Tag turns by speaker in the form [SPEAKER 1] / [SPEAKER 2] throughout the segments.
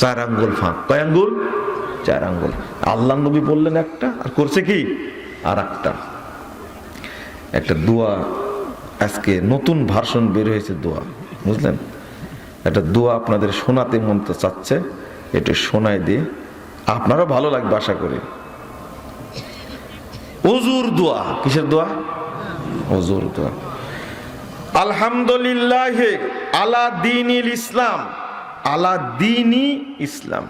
[SPEAKER 1] চার আঙ্গুল ফাঁক। কয় আঙ্গুল? চার আঙ্গুল। আল্লাহ নবী বললেন একটা, আর করছে কি? আর একটা একটা দোয়া। আজকে নতুন ভার্সন বের হয়েছে দোয়া। বুঝলেন? একটা দোয়া আপনাদের শোনাতে মন তো চাচ্ছে। একটু শোনায় দিয়ে আপনারও ভালো লাগবে আশা করি। অজুর দোয়া। কিসের দোয়া? অজুর দোয়া। আলহামদুলিল্লাহ আলা দিনিল ইসলাম। আলা দিনই ইসলাম।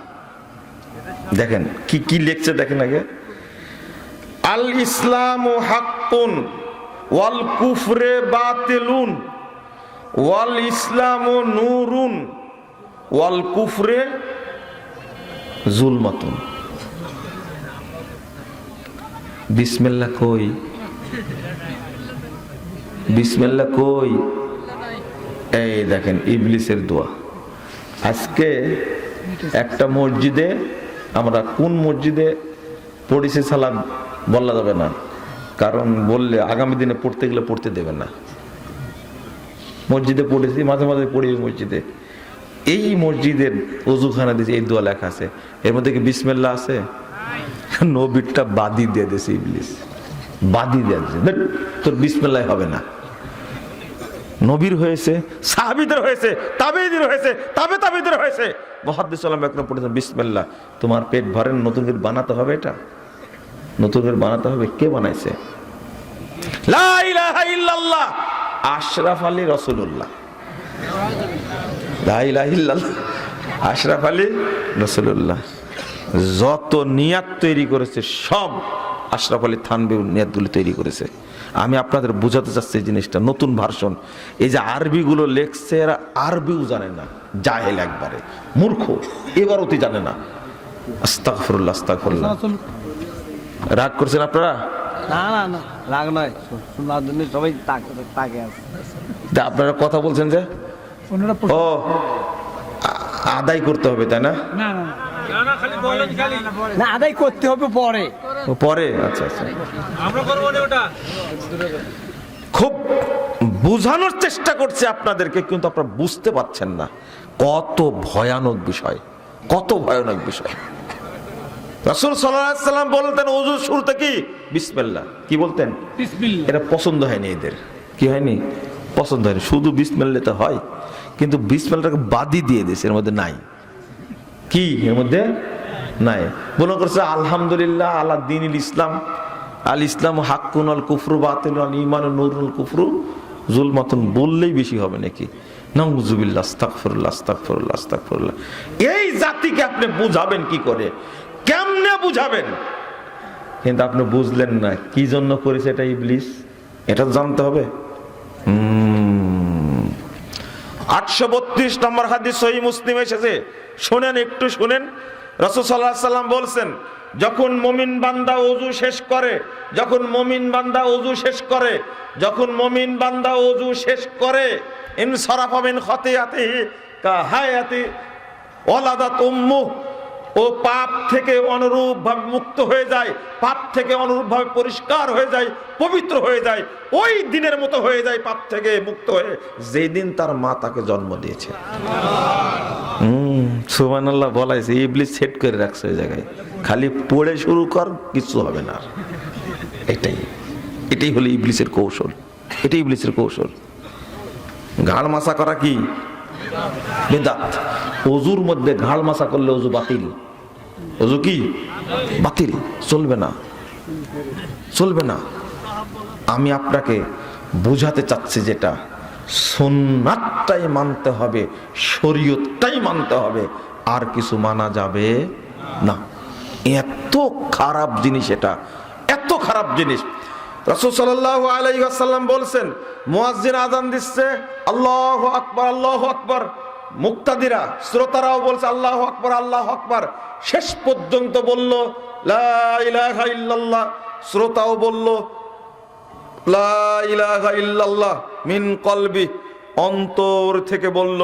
[SPEAKER 1] দেখেন, কি কি লিখছে দেখেন আগে। আল ইসলাম ও হাক্কুন, ওয়াল কুফরে বাতিলুন, ওয়াল ইসলাম নূরুন, ওয়াল কুফরে জুলমাতুন। বিসমিল্লাহ কই? বিসমিল্লাহ কই? এই দেখেন, ইবলিসের দোয়া। আজকে একটা মসজিদে আমরা কোন মসজিদে পড়েছি সালাম বলা যাবে না। কারণ বললে আগামী দিনে পড়তে গেলে পড়তে দেবে না। মসজিদে পড়েছি, মাঝে মাঝে পড়ি মসজিদে। এই মসজিদের অজুখানা দিয়েছে, এই দোয়া লেখা আছে। এর মধ্যে কি বিসমিল্লা আছে? নবীরটা বাদি দিয়ে দিয়েছে ইবলিস। বাদি দিয়ে দিয়েছে। তোর বিসমিল্লাই হবে না। নবীর হয়েছে, সাহাবিদের হয়েছে তাবেদের হয়েছে, তাবে তাবেদের হয়েছে। মহাদ্দিস সালাম একরম পড়েছেন বিসমিল্লাহ, তোমার পেট ভরেন নতুন করে বানাতে হবে এটা? নতুন করে বানাতে হবে, কে বানাইছে? আশরাফ আলী রসুল্লাহ আশরাফ আলী রসুল্লাহ যত নিয়াত তৈরি করেছে, সব আশরাফ আলী থানবি নিয়াতগুলি তৈরি করেছে। আমি আপনাদের বোঝাতে চাচ্ছি এই জিনিসটা নতুন ভার্সন এই যে আরবিগুলো লেখছে এরা আরবিও জানে না জাহেল একবারে মূর্খ এবার অতি জানে না। আস্তাগফিরুল্লাহ আস্তাগফিরুল্লাহ। রাগ করছেন আপনারা?
[SPEAKER 2] না না না রাগ নয়। শোনার জন্য সবাই তাকে তাকে আছে।
[SPEAKER 1] তা আপনারা কথা বলছেন যে?
[SPEAKER 3] ওনারা
[SPEAKER 1] ও আদায় করতে হবে তাই না?
[SPEAKER 3] না না
[SPEAKER 2] না। আদায় করতে হবে পরে।
[SPEAKER 1] পরে? আচ্ছা আচ্ছা। খুব বোঝানোর চেষ্টা করছে আপনাদেরকে কিন্তু আপনারা বুঝতে পারছেন না। কত ভয়ানক বিষয় কত ভয়ানক বিষয়। রাসূল সাল্লাম বলতেন ওযু শুরুতে কি? বিসমিল্লাহ। কি বলতেন? এটা পছন্দ হয়নি এদের। কি হয়নি? পছন্দ হয়নি। শুধু বিসমিল্লা তো হয় কিন্তু বিসমিল্লাটাকে বাদই দিয়ে দিয়েছে এর মধ্যে নাই। কি? এর মধ্যে নাই। মনে করছে আলহামদুলিল্লাহ আল্লাহ দিন ইসলাম। আল ইসলাম হাক্কুন আল কুফরু, বাতিল আল ইমান নুরুল কুফরু। জুলমাতুন বললেই বেশি হবে নাকি? নাউজুবিল্লাহ, আস্তাগফিরুল্লাহ আস্তাগফিরুল্লাহ আস্তাগফিরুল্লাহ। এই জাতিকে আপনি বুঝাবেন কি করে? কেমনে বুঝাবেন? কিন্তু আপনি বুঝলেন না, কি জন্য করেছে এটা ইবলিস? এটা জানতে হবে। আটশো বত্রিশ নম্বর হাদিস সহি মুসলিম এসেছে। শোনেন, একটু শুনেন। সাল্লাহ সাল্লাম বলছেন, যখন মমিন বান্দা অজু শেষ করে, যখন মমিন বান্দা অজু শেষ করে, যখন মমিন বান্দা অজু শেষ করে ইন সরাফামিন খতিয়াতি কা হায়াতি ওলাদাত উম্মু ও পাপ থেকে অনুরূপ ভাবে মুক্ত হয়ে যায়, পাপ থেকে অনুরূপ ভাবে পরিষ্কার হয়ে যায়, পবিত্র হয়ে যায়, ওই দিনের মতো হয়ে যায় পাপ থেকে মুক্ত হয়ে যেই দিন তার মা তাকে জন্ম দিয়েছে। হুম সুবান আল্লাহ বলাইছে, ইবলিস সেট করে রাখছে ওই জায়গায়। খালি পড়ে শুরু কর, কিছু হবে না। এটাই এটাই হলো ইবলিসের কৌশল, এটাই ইবলিসের কৌশল। ঘাড় মাসা করা কি? বেদাত। অজুর মধ্যে ঘাড় মাসা করলে অজু বাতিল। অজু কি? বাতিল। চলবে না। চলবে না। আমি আপনাকে বুঝাতে চাচ্ছি যেটা, সোননাথটাই মানতে হবে, শরীয়তটাই মানতে হবে। আর কিছু মানা যাবে না। এত খারাপ জিনিস এটা। এত খারাপ জিনিস। রাসূল সাল্লাল্লাহু আলাইহি ওয়াসাল্লাম বলছেন মুয়াজ্জিন আজান দিচ্ছে, আল্লাহ আকবার আল্লাহ আকবার। মুক্তাদিরা, শ্রোতারাও বলছে, আল্লাহ আকবার আল্লাহ আকবার। শেষ পর্যন্ত বলল ইল্লাল্লাহ। শ্রোতাও বলল ইল্লাল্লাহ মিন কলবি। অন্তর থেকে বলল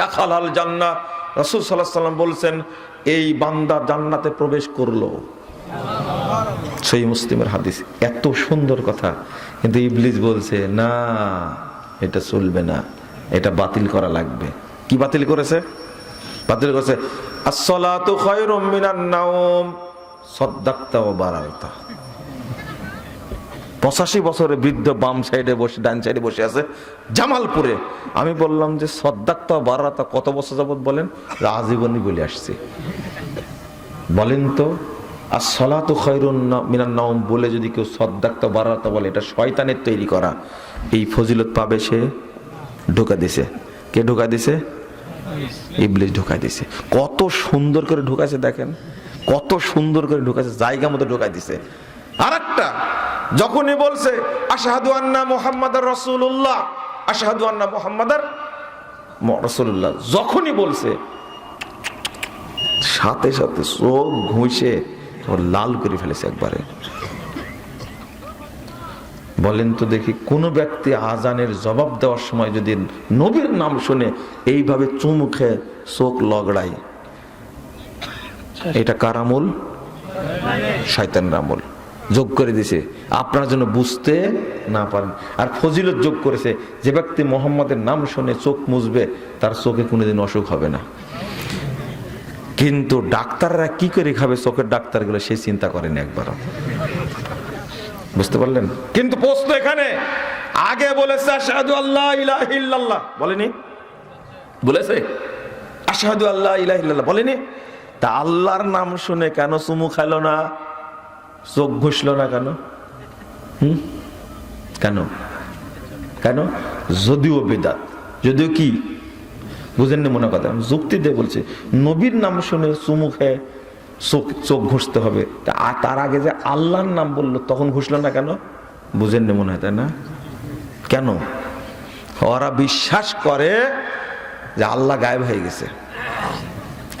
[SPEAKER 1] দাখাল আল জান্নাহ। রাসূল সাল্লাল্লাহু সাল্লাম বলছেন, এই বান্দা জান্নাতে প্রবেশ করল। সেই মুসলিমের হাদিস। এত সুন্দর কথা। কিন্তু ইবলিস বলছে, না, এটা চলবে না। এটা বাতিল করা লাগবে। কি বাতিল করেছে? বাতিল করছে পঁচাশি বছরে বৃদ্ধ বাম সাইডে বসে, ডান সাইডে বসে আছে জামালপুরে। আমি বললাম যে, সদ্দাক্তা ও বারালতা কত বছর যাবত বলেন? আজীবনই বলে আসছি। বলেন তো। আর সলাতো খৈরুন মিনান নাম বলে যদি কেউ সদ্দাক্তা বারাতা বলে, এটা শয়তানের তৈরি করা। এই ফজিলত পাবে সে? ঢোকা দিছে। কে ঢোকা দিছে? ইবলিশ ঢোকা দিছে। কত সুন্দর করে ঢোকাছে দেখেন। কত সুন্দর করে ঢোকাছে জায়গা মতো ঢোকা দিছে। আর একটা যখনই বলছে, আশাহাদু আন্না মোহাম্মদ রসুল্লাহ আশাহাদু আন্না মোহাম্মদার রসুল্লাহ যখনই বলছে, সাথে সাথে চোখ ঘুষে ওর লাল করে ফেলেছে একবারে। বলেন তো দেখি, কোন ব্যক্তি আজানের জবাব দেওয়ার সময় যদি নবীর নাম শুনে এইভাবে চুমুখে চোখ লগড়াই এটা কার আমল? শয়তান আমল। যোগ করে দিছে। আপনার জন্য বুঝতে না পারেন। আর ফজিলত যোগ করেছে, যে ব্যক্তি মোহাম্মদের নাম শুনে চোখ মুছবে, তার চোখে কোনোদিন অসুখ হবে না। কিন্তু ডাক্তাররা কি করে খাবে চোখের ডাক্তারগুলো সে চিন্তা করেনি একবারও। বুঝতে পারলেন? কিন্তু প্রশ্ন এখানে। আগে বলেছে, আশহাদু আল্লাহ ইলাহা ইল্লাল্লাহ। বলেনি? বলেছে? আশহাদু আল্লাহ ইলাহা ইল্লাল্লাহ। বলেনি? তা আল্লাহর নাম শুনে কেন চুমু খাইলো না? চোখ ঘুষলো না কেন? হুম? কেন? কেন? যদিও বেদাত। যদিও কি? বুঝেন না মনে কথা। যুক্তি দিয়ে বলছে, নবীর নাম শুনে চুমু খেয়ে চোখ চোখ ঘষতে হবে। তার আগে যে আল্লাহর নাম বলল, তখন ঘুষলো না কেন? বুঝেন না মনে হয়, তাই না? কেন? ওরা বিশ্বাস করে যে আল্লাহ গায়েব হয়ে গেছে।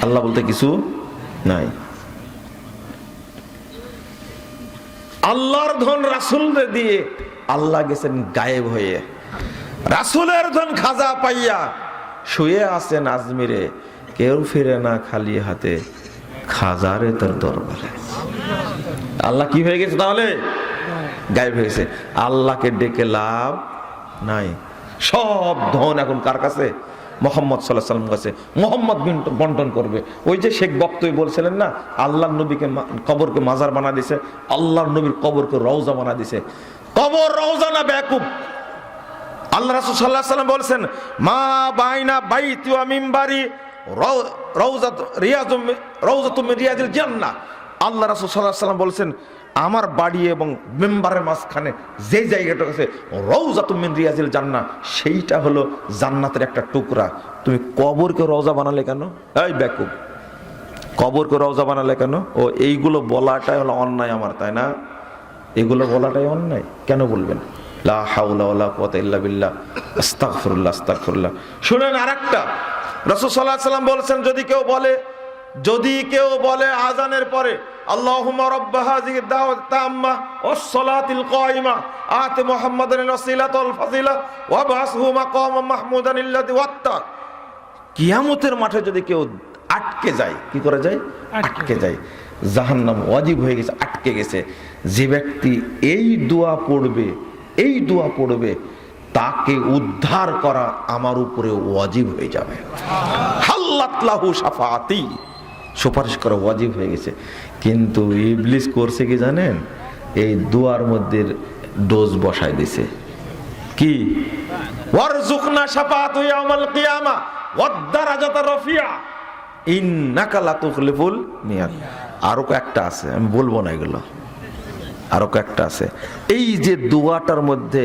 [SPEAKER 1] আল্লাহ বলতে কিছু নাই। আল্লাহর ধন রাসুলরে দিয়ে আল্লাহ গেছেন গায়েব হয়ে। রাসুলের ধন খাজা পাইয়া শুয়ে আছেন আজমিরে কেউ ফিরে না খালি হাতে, খাজারে তোর দরবারে। আল্লাহ কি হয়ে গেছে তাহলে? গায়েব হয়ে গেছে। আল্লাহকে ডেকে লাভ নাই। সব ধন এখন কার কাছে? মোহাম্মদ সাল্লাহ সাল্লাম কাছে। মোহাম্মদ বিন- বন্টন করবে। ওই যে শেখ বক্তই বলছিলেন না, আল্লাহর নবীকে কবরকে মাজার বানা দিছে, আল্লাহর নবীর কবরকে রওজা বানা দিছে। কবর রওজা না ব্যাকুব আল্লাহ রাসূল আলাইহি সাল্লাম বলছেন, মা বাইনা বাইতি মিম্বারি রাউজাত রিয়াজুম রাউজাতুম মিন রিয়াজিল জান্নাহ। আল্লাহ রাসূল আলাইহি সাল্লাম বলছেন, আমার বাড়ি এবং মেম্বারের মাঝখানে যে জায়গাটা আছে রৌজাতুম মিন রিয়াজিল জান্নাহ, সেইটা হলো জান্নাতের একটা টুকরা। তুমি কবরকে রওজা বানালে কেন? এই বেকুব, কবরকে রওজা বানালে কেন? ও, এইগুলো বলাটাই হলো অন্যায় আমার, তাই না? এগুলো বলাটাই অন্যায়, কেন বলবেন? লা হাওলা ওয়ালা কুওয়াতা ইল্লা বিল্লাহ। আস্তাগফিরুল্লাহ আস্তাগফিরুল্লাহ। শুনেন আরেকটা। রাসূল সাল্লাল্লাহু আলাইহি সাল্লাম বলেছেন যদি কেউ বলে যদি কেউ বলে আজানের পরে আল্লাহুম্মা রাব্ব হাযিহি দাওয়াত তাম্মা ওয়াস সালাতিল কায়িমা আতি মুহাম্মাদান ওয়াসিলাতা ওয়াল ফাজিলা ওয়া বাসহু মাকামান মাহমুদান আল্লাযী ওয়াত্তা। কিয়ামতের মাঠে যদি কেউ আটকে যায় কি করে যায়। আটকে যায়। জাহান্নাম ওয়াজিব হয়ে গেছে আটকে গেছে। যে ব্যক্তি এই দোয়া পড়বে এই দোয়া পড়বে, তাকে উদ্ধার করা আমার উপরে ওয়াজিব হয়ে যাবে। হাল্লাতলাহু সাফাতি সুপারিশ করা ওয়াজিব হয়ে গেছে। কিন্তু ইবলিস করছে কি জানেন? এই দোয়ার মধ্যে ডোজ বসায় দিছে। কি? ওয়ারজুকনা শাফাআতু ইয়াউমাল কিয়ামা, ওয়াদ-দারাজাতা রাফিয়া। ইন্নাকা লা তুখলিফুল মিয়াদ। আরও কয়েকটা আছে, আমি বলব না এগুলো। আরও কয়েকটা আছে। এই যে দোয়াটার মধ্যে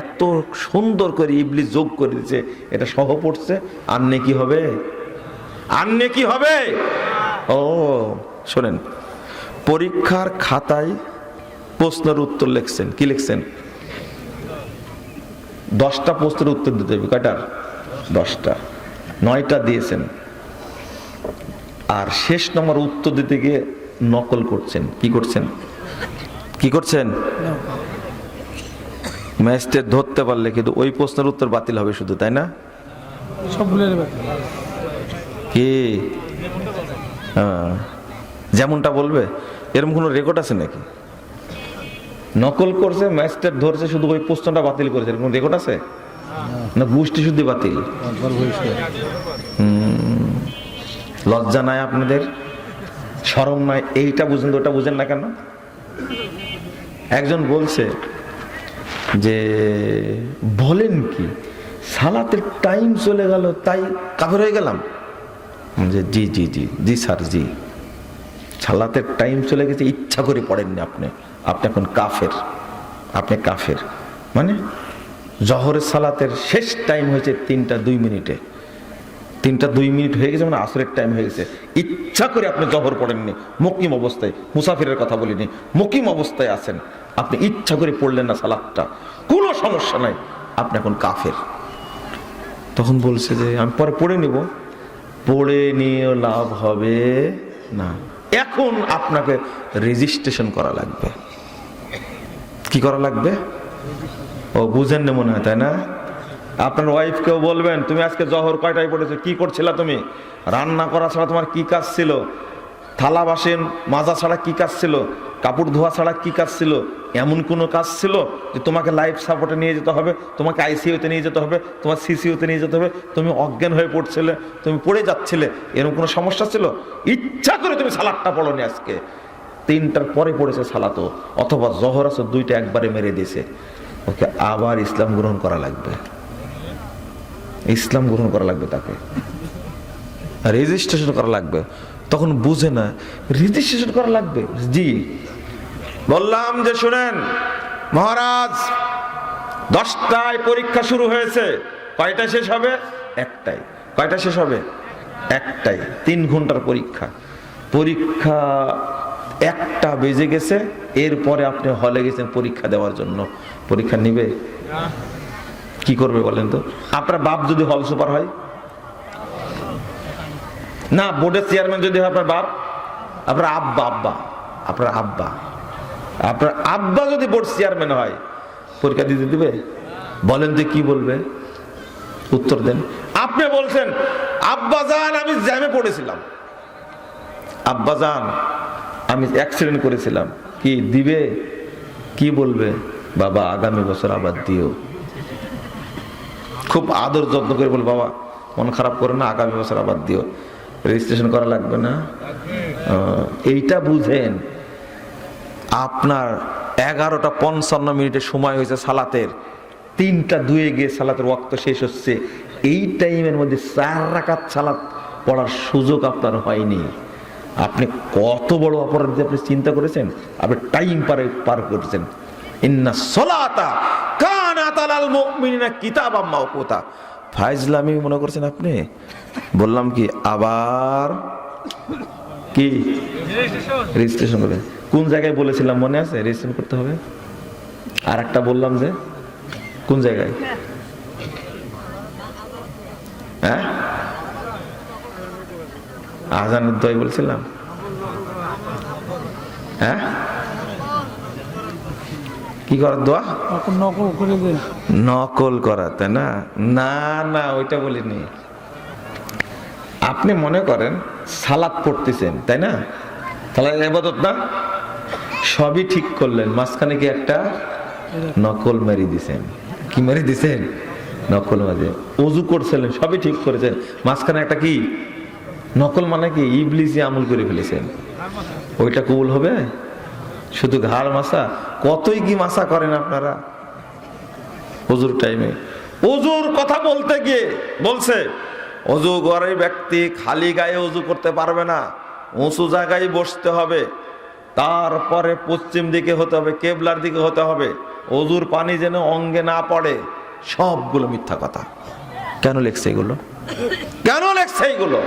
[SPEAKER 1] এত সুন্দর করে ইবলি যোগ করে দিচ্ছে এটা সহ পড়ছে, আর কি হবে? আর কি হবে? ও, শোনেন, পরীক্ষার খাতায় প্রশ্নের উত্তর লিখছেন, কি লিখছেন? দশটা প্রশ্নের উত্তর দিতে হবে কয়টার দশটা। নয়টা দিয়েছেন। আর শেষ নম্বর উত্তর দিতে গিয়ে নকল করছেন, কি করছেন? কি করছেন? ম্যাজিস্ট্রেট ধরতে পারলে কিন্তু ওই প্রশ্নের উত্তর বাতিল হবে শুধু তাই না? কি? হ্যাঁ। যেমনটা বলবে এরকম কোনো রেকর্ড আছে নাকি? নকল করছে ম্যাজিস্ট্রেট ধরছে শুধু ওই প্রশ্নটা বাতিল করেছে এরকম রেকর্ড আছে? না গোষ্ঠী শুদ্ধি বাতিল? লজ্জা নাই আপনাদের? সরম নাই এইটা বুঝেন ওটা বুঝেন না কেন? একজন বলছে যে, বলেন কি, সালাতের টাইম চলে গেল, তাই কাফের হয়ে গেলাম। যে জি জি জি জি স্যার, জি। সালাতের টাইম চলে গেছে, ইচ্ছা করে পড়েননি আপনি। আপনি এখন কাফের, আপনি কাফের। মানে জহরের সালাতের শেষ টাইম হয়েছে তিনটা, দুই মিনিটে। তিনটা দুই মিনিট হয়ে গেছে মানে আসরের টাইম হয়ে গেছে। ইচ্ছা করে আপনি জহর পড়েননি, মুকিম অবস্থায়, মুসাফিরের কথা বলিনি, মুকিম অবস্থায় আছেন। আপনি ইচ্ছা করে পড়লেন না সালাদটা। কোনো সমস্যা নাই, আপনি এখন কাফের। তখন বলছে যে, আমি পরে পড়ে নিব। পড়ে নিয়ে লাভ হবে না। এখন আপনাকে রেজিস্ট্রেশন করা লাগবে। কি করা লাগবে? ও বুঝেন না মনে হয়, তাই না? আপনার ওয়াইফকেও বলবেন, তুমি আজকে জহর কয়টায় পড়েছো? কি করছিলা তুমি? রান্না করা ছাড়া তোমার কি কাজ ছিল? থালা বাসন মাজা ছাড়া কি কাজ ছিল? কাপড় ধোয়া ছাড়া কি কাজ ছিল? এমন কোনো কাজ ছিল যে তোমাকে লাইফ সাপোর্টে নিয়ে যেতে হবে, তোমাকে আইসিইউতে নিয়ে যেতে হবে, তোমার সিসিউতে নিয়ে যেতে হবে, তুমি অজ্ঞান হয়ে পড়ছিলে, তুমি পড়ে যাচ্ছিলে, এরকম কোনো সমস্যা ছিল? ইচ্ছা করে তুমি সালাদটা পড়নি আজকে। তিনটার পরে পড়েছে সালাতো অথবা জহর আছে, দুইটা একবারে মেরে দিয়েছে। ওকে আবার ইসলাম গ্রহণ করা লাগবে। ইসলাম গ্রহণ করা লাগবে তাকে। রেজিস্ট্রেশন করা লাগবে। তখন বুঝে না রেজিস্ট্রেশন করা লাগবে। জি। বললাম যে, শুনেন, মহারাজ, দশটায় পরীক্ষা শুরু হয়েছে। কয়টায় শেষ হবে? একটাই। কয়টা শেষ হবে? একটাই। তিন ঘণ্টার পরীক্ষা। পরীক্ষা একটা বেজে গেছে। এরপরে আপনি হলে গেছেন পরীক্ষা দেওয়ার জন্য। পরীক্ষা নিবে? কি করবে বলেন তো? আপনার বাপ যদি হল সুপার হয়? না বোর্ডের চেয়ারম্যান যদি হয় আপনার বাপ? আপনার আব্বা আব্বা, আপনার আব্বা। আপনার আব্বা যদি বোর্ড চেয়ারম্যান হয়, পরীক্ষা দিতে দিবে? বলেন তো কি বলবে? উত্তর দেন। আপনি বলছেন, আব্বা যান আমি জ্যামে পড়েছিলাম। আব্বা যান আমি অ্যাক্সিডেন্ট করেছিলাম। কি দিবে? কি বলবে? বাবা, আগামী বছর আবার দিও। খুব আদর যত্ন করে বল, বাবা, মন খারাপ করে না, আগামী বছর আবার দিও। রেজিস্ট্রেশন করা লাগবে না? এইটা বুঝেন, আপনার এগারোটা পঞ্চান্ন মিনিটের সময় হয়েছে সালাতের। তিনটা দুয়ে গিয়ে সালাতের ওয়াক্ত শেষ হচ্ছে। এই টাইমের মধ্যে চার রাকাত সালাত পড়ার সুযোগ আপনার হয়নি। আপনি কত বড় অপরাধ আপনি চিন্তা করেছেন? আপনি টাইম পারে পার করেছেন। ইন্না সলাতা মুমিনিনা কিতাবাম মাওকুতা। ফাইজলামি মনে করছেন আপনি? বললাম কি, আবার কি? রেজিস্ট্রেশন করবে কোন জায়গায় বলেছিলাম মনে আছে? রেজিস্ট্রেশন করতে হবে। আর একটা বললাম যে, কোন জায়গায়? হ্যাঁ? আজানের দয় বলছিলাম। হ্যাঁ? কি করার দোয়া?
[SPEAKER 3] নকল করে
[SPEAKER 1] নকল করা তাই না? না না ওইটা বলিনি। আপনি মনে করেন সালাদ পড়তেছেন তাই না? তাহলে এবাদত না? সবই ঠিক করলেন মাঝখানে কি একটা নকল মেরি দিছেন। কি মেরি দিছেন? নকল মাঝে। অজু করছিলেন সবই ঠিক করেছেন। মাঝখানে একটা কি? নকল মানে কি? ইবলিসি আমল করে ফেলেছেন। ওইটা কবুল হবে? শুধু ঘাড় মাসা? কতই কি মাসা করেন আপনারা? অজুর টাইমে। অজুর কথা বলতে গিয়ে বলছে, অজু ঘরে ব্যক্তি খালি গায়ে অজু করতে পারবে না, উঁচু জায়গায় বসতে হবে, তারপরে পশ্চিম দিকে হতে হবে, কেবলার দিকে হতে হবে, অজুর পানি যেন অঙ্গে না পড়ে। সবগুলো মিথ্যা কথা। কেন লেখছে এগুলো? কেন লেখছে এগুলো?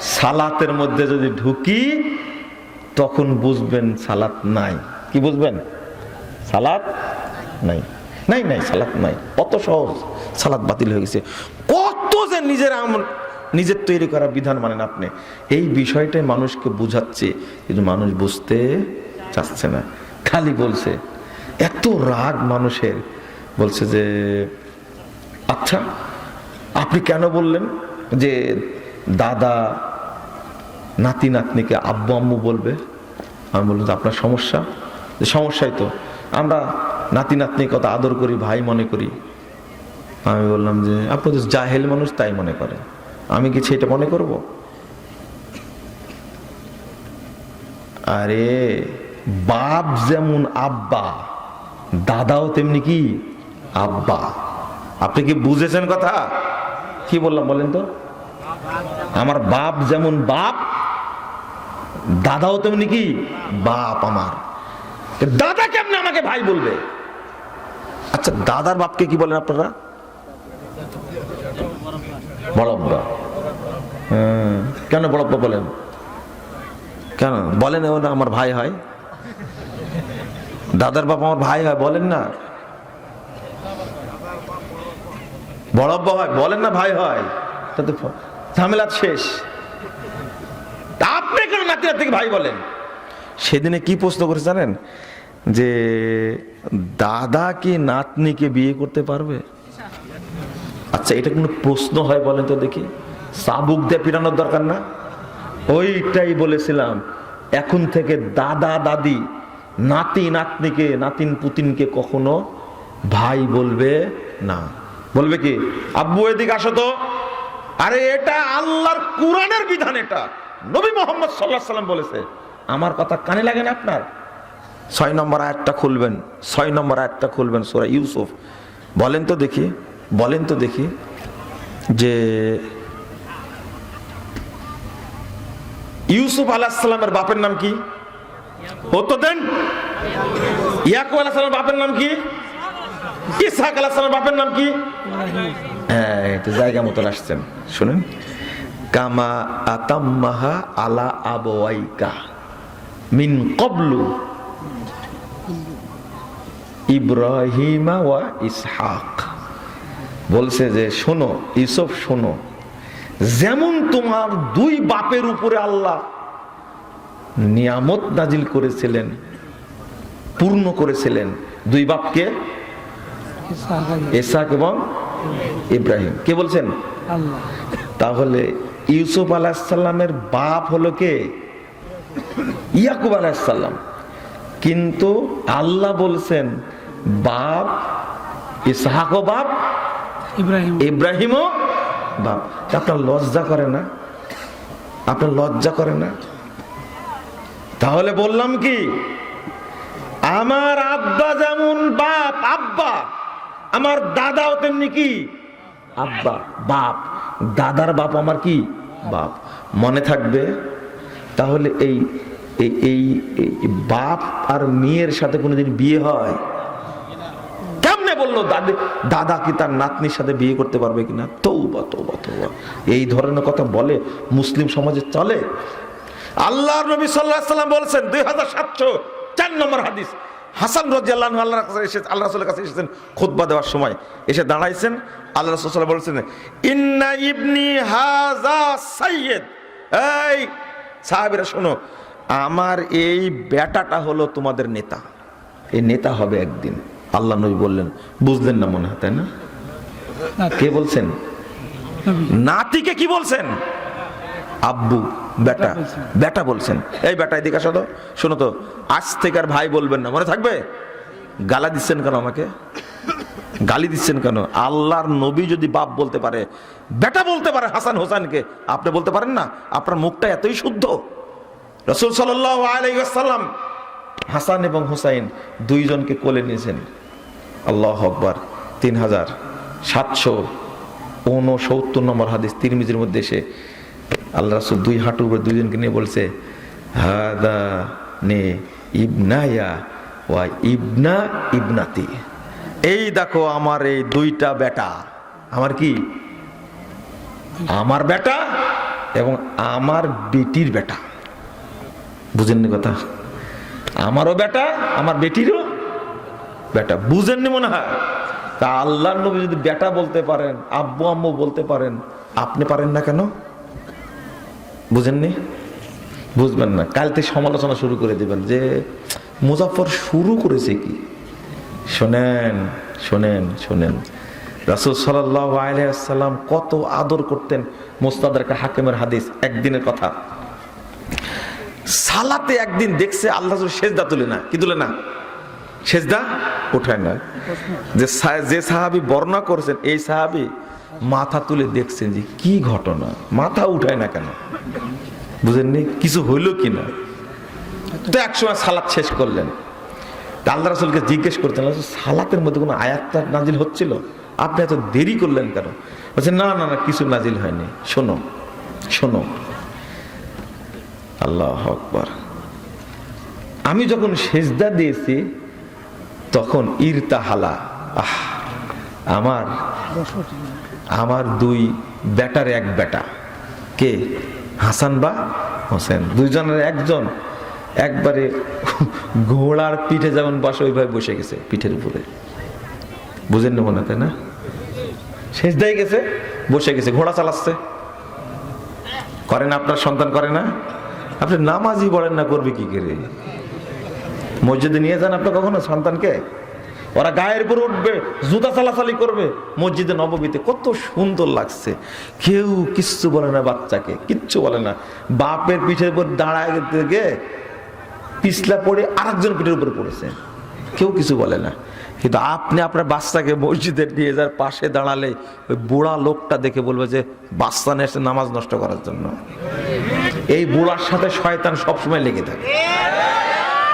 [SPEAKER 1] সালাতের মধ্যে যদি ঢুকি, তখন বুঝবেন সালাত নাই। কি বুঝবেন? সালাদ নাই। নাই নাই, সালাদ নাই। কত সহজ সালাদ বাতিল হয়ে গেছে। কত যে নিজের আমল, নিজের তৈরি করা বিধান মানেন আপনি। এই বিষয়টাই মানুষকে বুঝাচ্ছে, কিন্তু মানুষ বুঝতে চাচ্ছে না। খালি বলছে, এত রাগ মানুষের। বলছে যে আচ্ছা আপনি কেন বললেন যে দাদা নাতি নাতনিকে আব্বু আম্মু বলবে? আমি বললাম আপনার সমস্যা? যে সমস্যাই তো। আমরা নাতি নাতনি কথা আদর করি, ভাই মনে করি। আমি বললাম যে, আপনি তো জাহেল মানুষ, তাই মনে করে। আমি কি সেটা মনে করব? আরে, বাপ যেমন আব্বা, দাদাও তেমনি কি আব্বা। আপনি কি বুঝেছেন কথা? কি বললাম বলেন তো? আমার বাপ যেমন বাপ, দাদাও তেমনি কি বাপ আমার। দাদা কেমনে আমাকে ভাই বলবে? আচ্ছা দাদার বাপকে কি বলেন আপনারা? বড়ব্বা। হ্যাঁ, কেন বড়ব্বা বলেন? কেন? বলেন ও না আমার ভাই হয়। দাদার বাপ আমার ভাই হয় বলেন না। বড়ব্বা হয় বলেন না ভাই হয়। তাতে ঝামেলা শেষ। আপনি কেন নাতি থেকে ভাই বলেন? সেদিনে কি প্রশ্ন করে জানেন? যে দাদা কি নাতনিকে বিয়ে করতে পারবে? আচ্ছা এটা কোনো প্রশ্ন হয় বলেন তো দেখি। সাবুক দিয়ে পিরানোর দরকার না? ওইটাই বলেছিলাম। এখন থেকে দাদা, দাদি, নাতি, নাতনিকে, নাতিন, পুতিনকে কখনো ভাই বলবে না। বলবে কি, আব্বু, এদিকে আসো তো। আরে, এটা আল্লাহর কোরআনের বিধান এটা। নবী মোহাম্মদ সাল্লাহ সাল্লাম বলেছে। আমার কথা কানে লাগে না আপনার? ছয় নম্বর আয়াতটা খুলবেন, ছয় নম্বর আয়াতটা খুলবেন সোরা ইউসুফ। বলেন তো দেখি, বলেন তো দেখি যে ইউসুফ আলাহিসাল্লামের বাপের নাম কি? ও তো দেন। ইয়াকুব আলাহিসাল্লামের বাপের নাম কি? ইসহাক আলাহিসাল্লামের বাপের নাম কি? হ্যাঁ একটু জায়গা মতন আসছেন, শুনেন। কামা আতাম্মাহা আলা আবওয়াইকা মিন কবলু ইব্রাহিমা ওয়া ইসহাক। বলছে যে শোনো ইসব শোনো যেমন তোমার দুই বাপের উপরে আল্লাহ নিয়ামত নাজিল করেছিলেন পূর্ণ করেছিলেন দুই বাপকে এসাক এবং ইব্রাহিম। কে বলছেন? তাহলে ইউসুফ আলাহিসাল্লামের বাপ হলো কে? ইয়াকুব আলাহিসাল্লাম কিন্তু আল্লাহ বলছেন বাপ ইসহাকও বাপ
[SPEAKER 3] ইব্রাহিম।
[SPEAKER 1] ইব্রাহিমও বাপ। আপনার লজ্জা করে না? আপনার লজ্জা করে না? তাহলে বললাম কি আমার আব্বা যেমন বাপ আব্বা আমার দাদাও তেমনি কি? আব্বা বাপ। দাদার বাপ আমার কি? বাপ। মনে থাকবে? তাহলে এই এই- বাপ আর মেয়ের সাথে কোনোদিন বিয়ে হয়? কেমনে বলল দাদি কি তার নাতনির সাথে বিয়ে করতে পারবে কিনা? এই ধরনের কথা বলে মুসলিম সমাজে চলে। আল্লাহর নবী দুই হাজার সাতশো চার নম্বর হাদিস। হাসান কাছে আল্লাহ কাছে এসেছেন দেওয়ার সময়। এসে দাঁড়াইছেন আল্লাহ বলছেন হাজা সাহাবীরা শোনো আমার এই বেটাটা হলো তোমাদের নেতা। এই নেতা হবে একদিন। আল্লাহ নবী বললেন, বুঝলেন না মনে হয়, তাই না? কে বলছেন? নাতিকে কি বলছেন? আব্বু বেটা বেটা বলছেন। এই বেটা এদিকে আসো তো। শোনো তো, আজ থেকে আর ভাই বলবেন না। মনে থাকবে? গালা দিচ্ছেন কেন আমাকে? গালি দিচ্ছেন কেন? আল্লাহর নবী যদি বাপ বলতে পারে বেটা বলতে পারে হাসান হোসেনকে। আপনি বলতে পারেন না, আপনার মুখটা এতই শুদ্ধ। রসুল সাল্লাম হাসান এবং হুসাইন দুইজনকে কোলে নিয়েছেন। আল্লাহ আকবার, তিন হাজার সাতশো ঊনসত্তর নম্বর হাদিস তিরমিজির মধ্যে এসে আল্লাহ রাসুল দুই হাঁটুর উপরে দুইজনকে নিয়ে বলছে, হাদা নে ইবনায়া ওয়া ইবনা ইবনাতি। এই দেখো আমার এই দুইটা বেটা, আমার কি? আমার বেটা এবং আমার বেটির বেটা। বুঝেননি কথা? আমারও বেটা, আমার বেটিরও বেটা। বুঝেননি মনে হয়? তা আল্লাহর নবী যদি বেটা বলতে পারেন, আব্বু আম্মু বলতে পারেন, আপনি পারেন না কেন? বুঝেননি? বুঝবেন না। কাল থেকে সমালোচনা শুরু করে দেবেন যে মুজাফর শুরু করেছে কি? শোনেন শোনেন শোনেন। রাসুল সাল্লাহ আলাইসাল্লাম কত আদর করতেন মোস্তাদের একটা হাকিমের হাদিস, একদিনের কথা। সালাতে একদিন দেখছে আল্লাহ সেজদা তুলে না কি তুলে না সেজদা উঠায় না যে যে সাহাবি বর্ণনা করছেন এই সাহাবি মাথা তুলে দেখছেন যে কি ঘটনা। মাথা উঠায় না কেন? বুঝেননি? কিছু হইল কি না তো একসময় সালাত শেষ করলেন। আল্লাহ রাসুলকে জিজ্ঞেস করতেন "রাসূল, সালাতের মধ্যে কোনো আয়াতটা নাজিল হচ্ছিল? আপনি এত দেরি করলেন কেন? বলছে না না না কিছু নাজিল হয়নি। শোনো শোনো। আল্লাহ আকবার। আমি যখন সেজদা দিয়েছি, তখন ইরতাহালা। আহ, আমার আমার দুই বেটার এক বেটা কে? হাসান বা হোসেন। দুইজনের একজন একবারে ঘোড়ার পিঠে যেমন বসে, ওইভাবে বসে গেছে পিঠের উপরে। বুঝেন না মনে, তাই না? শেষ দিয়ে গেছে, বসে গেছে, ঘোড়া চালাচ্ছে। করেন আপনার সন্তান করে না? আপনি নামাজই বলেন না, করবে কি করে? মসজিদে নিয়ে যান আপনি কখনো সন্তানকে? ওরা গায়ের উপর উঠবে, জুতা চালাচালি করবে। মসজিদে নবমীতে কত সুন্দর লাগছে। কেউ কিচ্ছু বলে না বাচ্চাকে, কিচ্ছু বলে না। বাপের পিঠের উপর দাঁড়ায় থেকে পিছলা পড়ে আরেকজন পিঠের উপর পড়েছে। কেউ কিছু বলে না। কিন্তু আপনি আপনার বাচ্চাকে মসজিদে নিয়ে যার পাশে দাঁড়ালে ওই বুড়া লোকটা দেখে বলবে যে বাচ্চা নিয়ে এসে নামাজ নষ্ট করার জন্য। এই বুড়ার সাথে শয়তান সবসময় লেগে থাকে।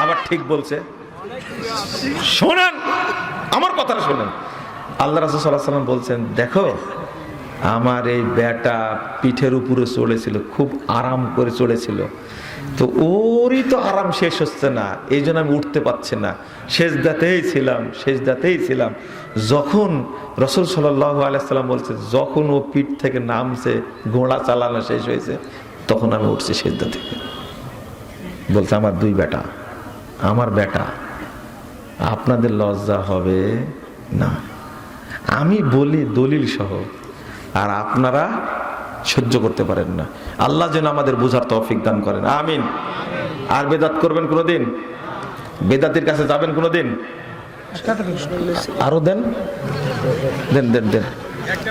[SPEAKER 1] আবার ঠিক বলছে, শোনেন, আমার কথাটা শোনেন। আল্লাহ রাসুল সাল্লাহ সাল্লাম বলছেন, দেখো আমার এই বেটা পিঠের উপরে চড়েছিল খুব আরাম করে চড়েছিল তো ওরই তো আরাম শেষ হচ্ছে না, এই জন্য আমি উঠতে পারছি না। শেষ দাতেই ছিলাম, শেষ দাতেই ছিলাম। যখন রসুল সাল্লাহ আলাইসাল্লাম বলছে, যখন ও পিঠ থেকে নামছে ঘোড়া চালানো শেষ হয়েছে, তখন আমি উঠছি সেজদা থেকে। বলছে, আমার দুই বেটা আমার বেটা আপনাদের লজ্জা হবে না। আমি বলি দলিল সহ আর আপনারা সহ্য করতে পারেন না। আল্লাহ যেন আমাদের বোঝার তৌফিক দান করেন। আমিন। আর বেদাত করবেন কোনো দিন বেদাতির কাছে যাবেন কোনো দিন আরও দেন। দেন দেন দেন।